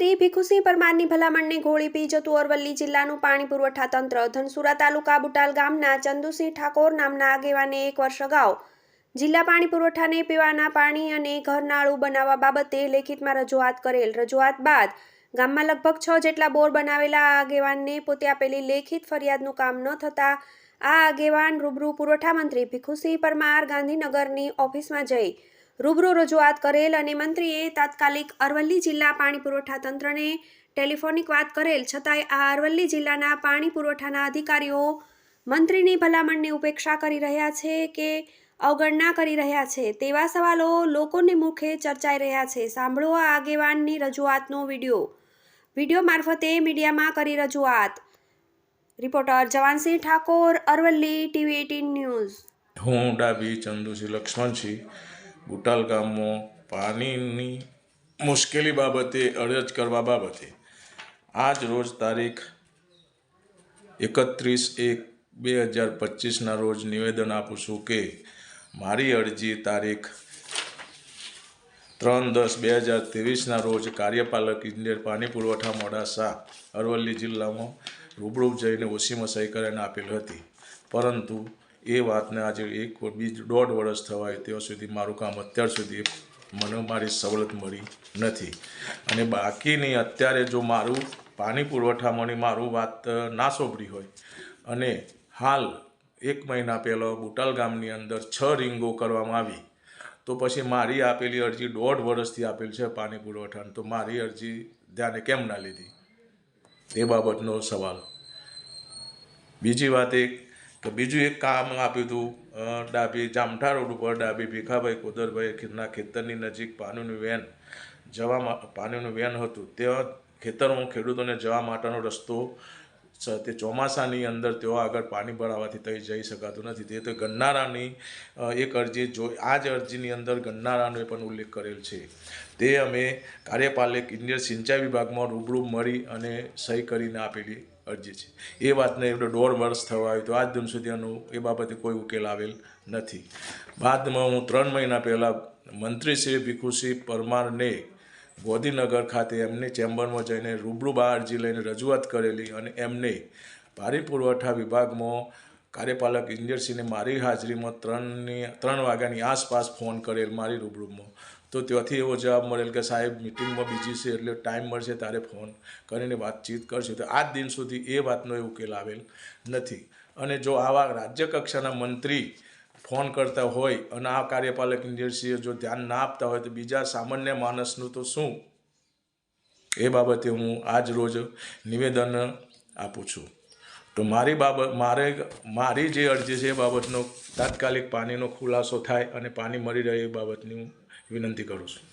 મંત્રી ભીખુસિંહ પરમારની ભલામણને ગોળી પી જતું અરવલ્લી જિલ્લાનું પાણી પુરવઠા તંત્ર. ધનસુરા તાલુકા બુટાલ ગામના ચંદુસિંહ ઠાકોર નામના આગેવાને એક વર્ષ અગાઉ જિલ્લા પાણી પુરવઠાને પીવાના પાણી અને ઘરનાળું બનાવવા બાબતે લેખિતમાં રજૂઆત કરેલ. રજૂઆત બાદ ગામમાં લગભગ છ જેટલા બોર બનાવેલા આ આગેવાનને પોતે આપેલી લેખિત ફરિયાદનું કામ ન થતાં આ આગેવાન રૂબરૂ પુરવઠા મંત્રી ભીખુસિંહ પરમાર ગાંધીનગરની ઓફિસમાં જઈ રૂબરૂ રજૂઆત કરેલ અને મંત્રીએ તાત્કાલિક અરવલ્લી જિલ્લા પાણી પુરવઠા તંત્રને ટેલિફોનિક વાત કરેલ છતાંય આ અરવલ્લી જિલ્લાના પાણી પુરવઠાના અધિકારીઓ મંત્રીની ભલામણની ઉપેક્ષા કરી રહ્યા છે કે અવગણના કરી રહ્યા છે તેવા સવાલો લોકોને મુખે ચર્ચાઈ રહ્યા છે. સાંભળો આ આગેવાનની રજૂઆતનો વીડિયો. વીડિયો મારફતે મીડિયામાં કરી રજૂઆત. Reporter Javansinh Thakor, Aravalli TV eighteen news. હું ડાબી ચંદુસિંહ લક્ષ્મણસિંહ બુટાલ ગામમાં પાણીની મુશ્કેલી બાબતે અરજ કરવા બાબતે. આજ રોજ તારીખ એકત્રીસ એક બે હજાર પચીસના રોજ નિવેદન આપું છું કે મારી અરજી તારીખ ત્રણ દસ બે હજાર ત્રેવીસના રોજ કાર્યપાલક ઇજનેર પાણી પુરવઠા મોડાસા અરવલ્લી જિલ્લામાં રૂબરૂ જઈને ઓછી સહી કરીને આપેલ હતી. પરંતુ એ વાતને આજે એક બીજ દોઢ વર્ષ થવાય ત્યાં સુધી મારું કામ અત્યાર સુધી મને મારી સવલત મળી નથી. અને બાકીની અત્યારે જો મારું પાણી પુરવઠામાંની મારું વાત ના સોંપડી હોય. અને હાલ એક મહિના પહેલાં બુટાલ ગામની અંદર છ રિંગો કરવામાં આવી. તો પછી મારી આપેલી અરજી દોઢ વર્ષથી આપેલ છે પાણી પુરવઠાની. તો મારી અરજી ધ્યાને કેમ ના લીધી? એ બાબતનો સવાલ. બીજી વાત એક કે બીજું એક કામ આપ્યું હતું ડાબી જામઠા રોડ ઉપર ડાબી ભીખાભાઈ કોદરભાઈ ખીરના ખેતરની નજીક પાણીનું વેન જવા પાણીનું વેન હતું. ત્યાં ખેતરમાં ખેડૂતોને જવા માટેનો રસ્તો તે ચોમાસાની અંદર તેઓ આગળ પાણી ભરાવાથી થઈ જઈ શકાતું નથી. તે તો ગન્નારાની એક અરજી જો આ જ અરજીની અંદર ગન્નારાનો પણ ઉલ્લેખ કરેલ છે. તે અમે કાર્યપાલક ઇન્ડિયન સિંચાઈ વિભાગમાં રૂબરૂ મળી અને સહી કરીને આપેલી અરજી છે. એ વાતને એમને દોઢ વર્ષ થવા આવ્યું તો આજ દિન સુધી આનું એ બાબતે કોઈ ઉકેલ આવેલ નથી. બાદમાં હું ત્રણ મહિના પહેલાં મંત્રી શ્રી ભીખુસિંહ પરમારને ગોધીનગર ખાતે એમની ચેમ્બરમાં જઈને રૂબરૂ બા અરજી લઈને રજૂઆત કરેલી અને એમને પાણી પુરવઠા વિભાગમાં કાર્યપાલક ઇન્જિનિયરશ્રીને મારી હાજરીમાં ત્રણની, ત્રણ વાગ્યાની આસપાસ ફોન કરેલ મારી રૂબરૂમાં. તો ત્યાંથી એવો જવાબ મળેલ કે સાહેબ, મિટિંગમાં બીજી છે એટલે ટાઈમ મળશે ત્યારે ફોન કરીને વાતચીત કરશે. તો આજ દિન સુધી એ વાતનો એ ઉકેલ આવેલ નથી. અને જો આવા રાજ્ય કક્ષાના મંત્રી ફોન કરતા હોય અને આ કાર્યપાલક ઇન્જિનિયરશ્રીએ જો ધ્યાન ના આપતા હોય તો બીજા સામાન્ય માણસનું તો શું? એ બાબતે હું આજ રોજ નિવેદન આપું છું. તો મારી બાબત, મારે, મારી જે અરજી છે એ બાબતનો તાત્કાલિક પાણીનો ખુલાસો થાય અને પાણી મળી રહે એ બાબતની હું વિનંતી કરું છું.